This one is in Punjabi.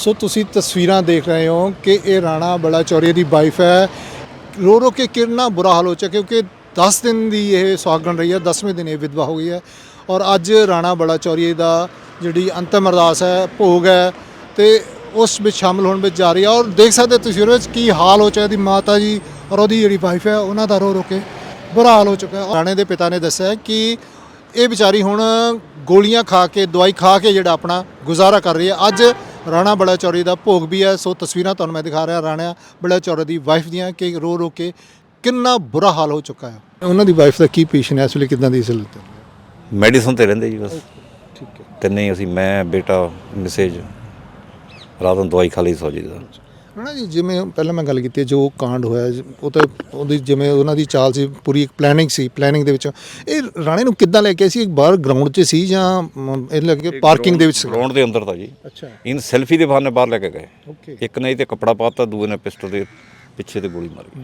ਸੋ ਤੁਸੀਂ ਤਸਵੀਰਾਂ ਦੇਖ ਰਹੇ ਹੋ ਕਿ ਇਹ ਰਾਣਾ ਬੜਾ ਚੌਰੀਆ ਦੀ ਵਾਈਫ ਹੈ। ਰੋ ਰੋ ਕੇ ਕਿੰਨਾ ਬੁਰਾ ਹਾਲ ਹੋ ਚੁੱਕਿਆ ਕਿਉਂਕਿ 10 ਦਿਨ ਦੀ ਇਹ ਸੁਹਾਗਣ ਰਹੀ ਹੈ 10ਵੇਂ ਦਿਨ ਇਹ ਵਿਧਵਾ ਹੋ ਗਈ ਹੈ। ਔਰ ਅੱਜ ਰਾਣਾ ਬੜਾ ਚੌਰੀਏ ਦਾ ਜਿਹੜੀ ਅੰਤਮ ਅਰਦਾਸ ਹੈ, ਭੋਗ ਹੈ ਤੇ ਉਸ ਵਿੱਚ ਸ਼ਾਮਲ ਹੋਣ ਵਿੱਚ ਜਾ ਰਹੀ ਹੈ। ਔਰ ਦੇਖ ਸਕਦੇ ਹੋ ਤੁਸੀਂ ਉਹਦੇ ਵਿੱਚ ਕੀ ਹਾਲ ਹੋ ਚੁੱਕਿਆ ਦੀ ਮਾਤਾ ਜੀ ਔਰ ਉਹਦੀ ਜਿਹੜੀ ਵਾਈਫ ਹੈ, ਉਹਨਾਂ ਦਾ ਰੋ ਰੋ ਕੇ ਬੁਰਾ ਹਾਲ ਹੋ ਚੁੱਕਾ ਹੈ। ਰਾਣੇ ਦੇ ਪਿਤਾ ਨੇ ਦੱਸਿਆ ਕਿ ਇਹ ਵਿਚਾਰੀ ਹੁਣ ਗੋਲੀਆਂ ਖਾ ਕੇ, ਦਵਾਈ ਖਾ ਕੇ ਜਿਹੜਾ ਆਪਣਾ ਗੁਜ਼ਾਰਾ ਕਰ ਰਹੀ ਹੈ। ਅੱਜ ਰਾਣਾ ਬੜਾ ਚੌਰੀ ਦਾ ਭੋਗ ਵੀ ਹੈ। ਸੋ ਤਸਵੀਰਾਂ ਤੁਹਾਨੂੰ ਮੈਂ ਦਿਖਾ ਰਿਹਾ ਰਾਣਾ ਬੜਾ ਚੌਰੀ ਦੀ ਵਾਈਫ ਦੀਆਂ ਕਿ ਰੋ ਰੋ ਕੇ ਕਿੰਨਾ ਬੁਰਾ ਹਾਲ ਹੋ ਚੁੱਕਾ ਹੈ। ਉਹਨਾਂ ਦੀ ਵਾਈਫ ਦਾ ਕੀ ਪੇਸ਼ੈਂਟ ਹੈ ਇਸ ਵੇਲੇ ਕਿਦਾਂ ਦੀ ਹਾਲਤ ਹੈ? ਮੈਡੀਸਨ ਤੇ ਰਹਿੰਦੇ ਜੀ ਬਸ। ਠੀਕ ਹੈ। ਤਿੰਨੇ ਅਸੀਂ ਮੈਂ ਬੇਟਾ ਮੈਸੇਜ ਰਾਤ ਨੂੰ ਦਵਾਈ ਖਾ ਲਈ ਸੌ ਜੀ ਦਾ। ਰਾਣਾ ਜੀ ਜਿਵੇਂ ਪਹਿਲਾਂ ਮੈਂ ਗੱਲ ਕੀਤੀ ਹੈ, ਜੋ ਕਾਂਡ ਹੋਇਆ ਜ- ਉਹ ਤਾਂ ਉਹਦੀ ਜਿਵੇਂ ਉਹਨਾਂ ਦੀ ਚਾਲ ਸੀ ਪੂਰੀ ਇੱਕ ਪਲੈਨਿੰਗ ਸੀ ਪਲੈਨਿੰਗ ਦੇ ਵਿੱਚ। ਇਹ ਰਾਣੇ ਨੂੰ ਕਿੱਦਾਂ ਲੈ ਕੇ ਆਏ ਸੀ? ਬਾਹਰ ਗਰਾਊਂਡ 'ਚ ਸੀ ਜਾਂ ਮ, ਇਹ ਲੱਗੇ ਪਾਰਕਿੰਗ ਦੇ ਵਿੱਚ ਸੀ? ਗਰਾਊਂਡ ਦੇ ਅੰਦਰ ਤਾਂ ਜੀ। ਅੱਛਾ। ਇਨ ਸੈਲਫੀ ਦੇ ਬਹਾਨੇ ਬਾਹਰ ਲੈ ਕੇ ਗਏ। ਓਕੇ ਇੱਕ ਨੇ ਤੇ ਕੱਪੜਾ ਪਾਤਾ ਦੂਏ ਨੇ ਪਿਸਟਲ ਦੇ ਪਿੱਛੇ ਤੇ ਗੋਲੀ ਮਾਰੀ।